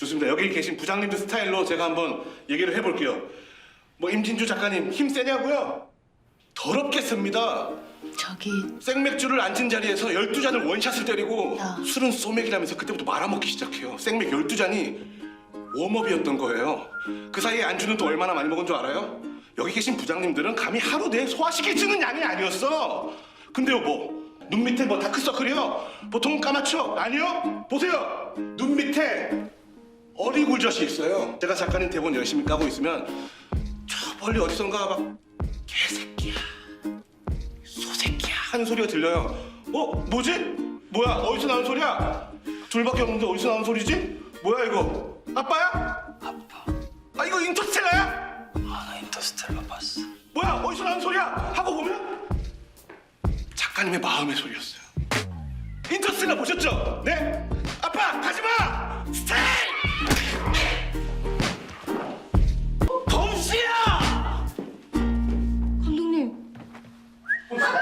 좋습니다. 여기 계신 부장님들 스타일로 제가 한번 얘기를 해볼게요. 뭐 임진주 작가님 힘 세냐고요? 더럽게 씁니다. 저기 생맥주를 앉은 자리에서 12잔을 원샷을 때리고 야. 술은 소맥이라면서 그때부터 말아먹기 시작해요. 생맥 12잔이 웜업이었던 거예요. 그 사이에 안주는 또 얼마나 많이 먹은 줄 알아요? 여기 계신 부장님들은 감히 하루 내에 소화시켜주는 양이 아니었어. 근데 여보, 눈 밑에 뭐 다크서클이요? 보통 까맣죠? 아니요? 보세요! 눈 밑에 어리굴젓이 있어요. 제가 작가님 대본 열심히 까고 있으면 저 멀리 어디선가 막 개새끼야. 소새끼야 하는 소리가 들려요. 어? 뭐지? 뭐야? 어디서 나는 소리야? 둘밖에 없는데 어디서 나는 소리지? 뭐야 이거? 아빠야? 아빠 아 이거 인터스텔라야? 아 나 인터스텔라 봤어 뭐야? 어디서 나는 소리야? 하고 보면 작가님의 마음의 소리였어요. 인터스텔라 보셨죠? 네? Push